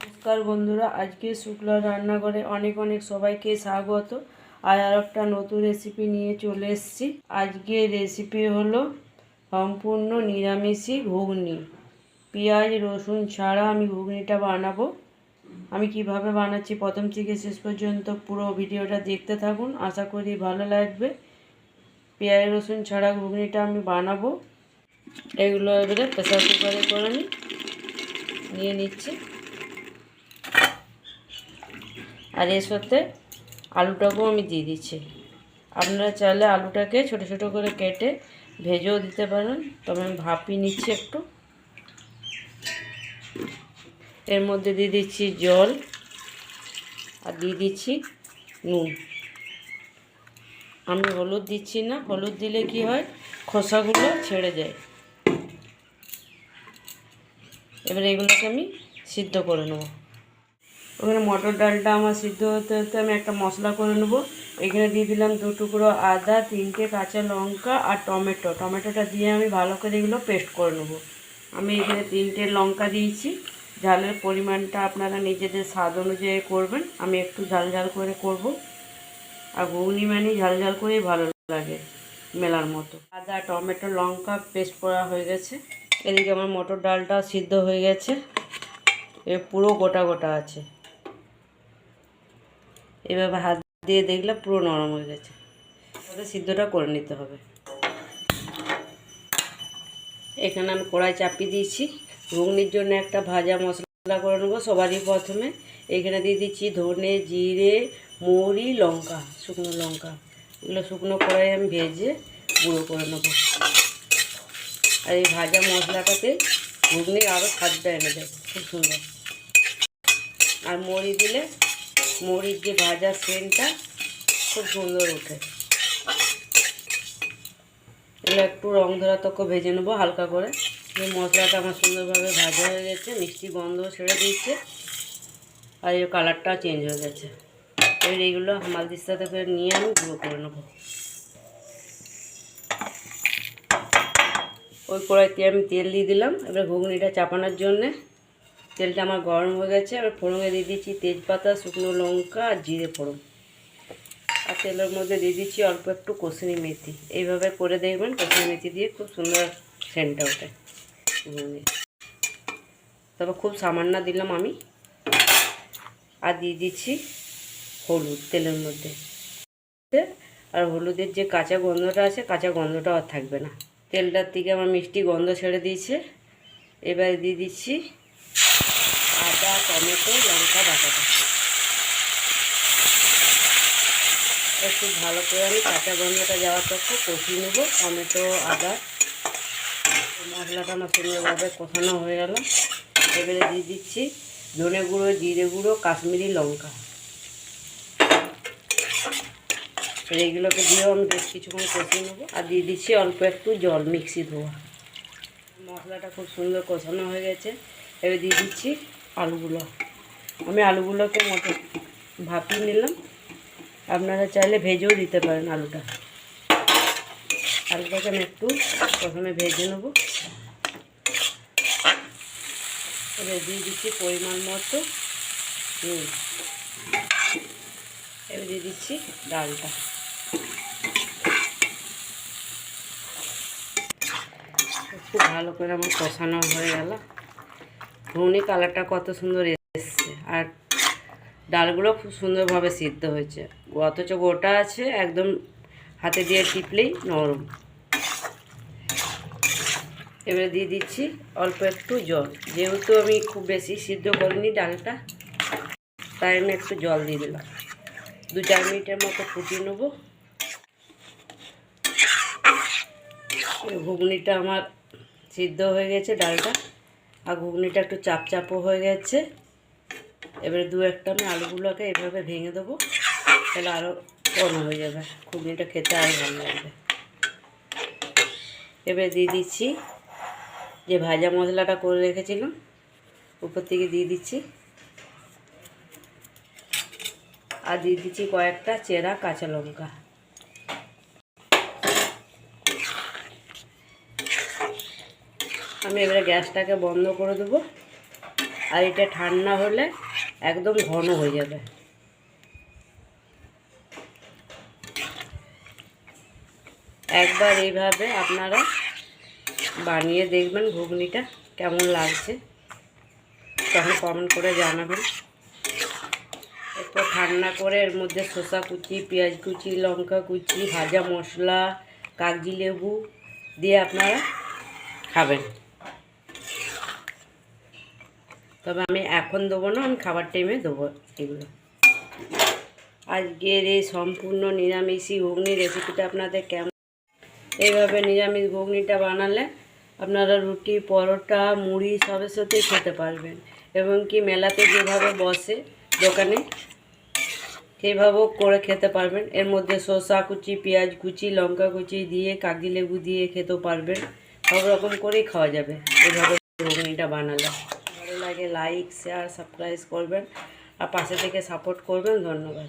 নমস্কার বন্ধুরা আজকে শুক্লা রান্নাঘরে অনেক অনেক সবাইকে স্বাগত। আর আর একটা নতুন রেসিপি নিয়ে চলে এসেছি। আজকে রেসিপি হলো সম্পূর্ণ নিরামিষই ঘুগনি। পেঁয়াজ, রসুন ছাড়া আমি ঘুগনিটা বানাবো। আমি কীভাবে বানাচ্ছি প্রথম থেকে শেষ পর্যন্ত পুরো ভিডিওটা দেখতে থাকুন। আশা করি ভালো লাগবে। পেঁয়াজ, রসুন ছাড়া ঘুগনিটা আমি বানাবো। এগুলো এবারে প্রেসার কুকারে করে নিই। নিয়ে নিচ্ছি। আর এর সাথে আলুটাকেও আমি দিয়ে দিচ্ছি। আপনারা চাইলে আলুটাকে ছোট ছোট করে কেটে ভেজেও দিতে পারেন, তবে আমি ভাপিয়ে নিচ্ছি একটু। এর মধ্যে দিয়ে দিচ্ছি জল আর দিয়ে দিচ্ছি নুন। আমি হলুদ দিচ্ছি না, হলুদ দিলে কি হয়? খোসাগুলো ছেড়ে যায়। এবার এগুলোকে আমি সিদ্ধ করে নেব। ওখানে মটর ডালটা আমার সিদ্ধ হতে হতে আমি একটা মশলা করে নেব। এখানে দিয়ে দিলাম দু টুকরো আদা, তিনটে কাঁচা লঙ্কা আর টমেটো। টমেটোটা দিয়ে আমি ভালো করে এগুলো পেস্ট করে নেব। আমি এখানে তিনটে লঙ্কা দিয়েছি। ঝালের পরিমাণটা আপনারা নিজেদের স্বাদ অনুযায়ী করবেন। আমি একটু ঝাল ঝাল করে করব। আর ঘুগনি মানে ঝাল ঝাল করেই ভালো লাগে মেলার মতো। আদা, টমেটো, লঙ্কা পেস্ট করা হয়ে গেছে। এদিকে আমার মটর ডালটা সিদ্ধ হয়ে গেছে। এ পুরো গোটা গোটা আছে। এভাবে হাত দিয়ে দেখলে পুরো নরম হয়ে গেছে। ওদের সিদ্ধটা করে নিতে হবে। এখানে আমি কড়াই চাপিয়ে দিয়েছি। ঘুগনির জন্য একটা ভাজা মশলা করে নেব সবারই প্রথমে। এখানে দিয়ে দিচ্ছি ধনে, জিরে, মৌরি, লঙ্কা, শুকনো লঙ্কা। এগুলো শুকনো কড়াই আমি ভেজে গুঁড়ো করে নেব। আর এই ভাজা মশলাটাতে ঘুগনির আরও স্বাদটা এনে দেয়, খুব সুন্দর। আর মরি দিলে মরির যে ভাজার সেন্টটা, খুব সুন্দর ওঠে। এগুলো একটু রং ধরা তক ভেজে নেব হালকা করে। মশলাটা আমার সুন্দরভাবে ভাজা হয়ে গেছে, মিষ্টি গন্ধ ছেড়ে দিচ্ছে আর এই কালারটাও চেঞ্জ হয়ে গেছে। এবার এইগুলো মালদির সাথে করে নিয়ে আমি গুঁড়ো করে নেব। ওই কড়াইতে আমি তেল দিয়ে দিলাম, এবার ঘুগনিটা চাপানোর জন্যে তেলটা আমার গরম হয়ে গেছে, এবার ফোড়নে দিয়ে দিচ্ছি তেজপাতা, শুকনো লঙ্কা আর জিরে ফোড়ন। আর তেলের মধ্যে দিয়ে দিচ্ছি অল্প একটু কষুনি মেথি। এইভাবে করে দেখবেন কষুনি মেথি দিয়ে খুব সুন্দর সেন্টটা ওঠে। তবে খুব সামান্য দিলাম আমি। আর দিয়ে দিচ্ছি হলুদ তেলের মধ্যে। আর হলুদের যে কাঁচা গন্ধটা আছে, কাঁচা গন্ধটা আর থাকবে না। তেলটার থেকে আমার মিষ্টি গন্ধ ছেড়ে দিয়েছে। এবার দিয়ে দিচ্ছি আদা, টমেটো, লঙ্কা, বাটাটা। একটু ভালো করে আমি কাঁচা গন্ধটা যাওয়ার তক কষিয়ে নেব। টমেটো, আদা, মশলাটা আমার সুন্দরভাবে কষানো হয়ে গেল। এবারে দিয়ে দিচ্ছি ধনে গুঁড়ো, জিরে গুঁড়ো, কাশ্মীরি লঙ্কা। এইগুলোকে দিয়েও আমি বেশ কিছুক্ষণ কষিয়ে নেব। আর দিয়ে দিচ্ছি অল্প একটু জল মিক্সি ধোয়া। মশলাটা খুব সুন্দর কষানো হয়ে গেছে। এবার দিয়ে দিচ্ছি আলুগুলো। আমি আলুগুলোকে মতো ভাপিয়ে নিলাম। আপনারা চাইলে ভেজেও দিতে পারেন আলুটা। আলুটাকে আমি একটু প্রথমে ভেজে নেব। এবার দিয়ে দিচ্ছি পরিমাণ মতো এবার দিয়ে দিচ্ছি ডালটা। খুব ভালো করে আমার কষানো হয়ে গেল। ঘুগনি কালারটা কত সুন্দর এসছে। আর ডালগুলো খুব সুন্দরভাবে সিদ্ধ হয়েছে। অথচ গোটা আছে, একদম হাতে দিয়ে টিপলেই নরম। এবারে দিয়ে দিচ্ছি অল্প একটু জল। যেহেতু আমি খুব বেশি সিদ্ধ করিনি ডালটা, তাই আমি একটু জল দিয়ে দিলাম। দু চার মিনিটের মতো ফুটিয়ে নেব। ঘুগনিটা আমার সিদ্ধ হয়ে গেছে ডালটা। আর ঘুগনিটা একটু চাপ চাপও হয়ে গেছে। এবারে দু একটা আমি আলুগুলোকে এভাবে ভেঙে দেবো, তাহলে আরও কম হয়ে যাবে। ঘুগনিটা খেতে আরও ভালো লাগবে। এবারে দিয়ে দিচ্ছি যে ভাজা মশলাটা করে রেখেছিলাম, উপর থেকে দিয়ে দিচ্ছি। আর দিয়ে দিচ্ছি কয়েকটা চেরা কাঁচা লঙ্কা। আমি এবারে গ্যাসটাকে বন্ধ করে দেবো। আর এটা ঠান্ডা হলে একদম ঘন হয়ে যাবে। একবার এইভাবে আপনারা বানিয়ে দেখবেন ঘুগনিটা কেমন লাগছে। তখন কমেন্ট করে জানাবেন। একটু ঠান্ডা করে এর মধ্যে শসা কুচি, পেঁয়াজ কুচি, লঙ্কা কুচি, ভাজা মশলা, কাগজি লেবু দিয়ে আপনারা খাবেন। তবে আমি এখন দেবো না, আমি খাবার টাইমে দেবো এগুলো। আজকের এই সম্পূর্ণ নিরামিষই ঘুগনি রেসিপিটা আপনাদের কেমন এইভাবে নিরামিষ ঘুগনিটা বানালে আপনারা রুটি, পরোটা, মুড়ি সবের সাথেই খেতে পারবেন। এবং কি মেলাতে যেভাবে বসে দোকানে, সেইভাবেও করে খেতে পারবেন। এর মধ্যে শসা কুচি, পেঁয়াজ কুচি, লঙ্কা কুচি দিয়ে, কাগজি লেবু দিয়ে খেতেও পারবেন। সব রকম করেই খাওয়া যাবে। এভাবে ঘুগনিটা বানালে। লাগে লাইক শেয়ার সাবস্ক্রাইব করবেন। আর পাশে থেকে সাপোর্ট করবেন ধন্যবাদ।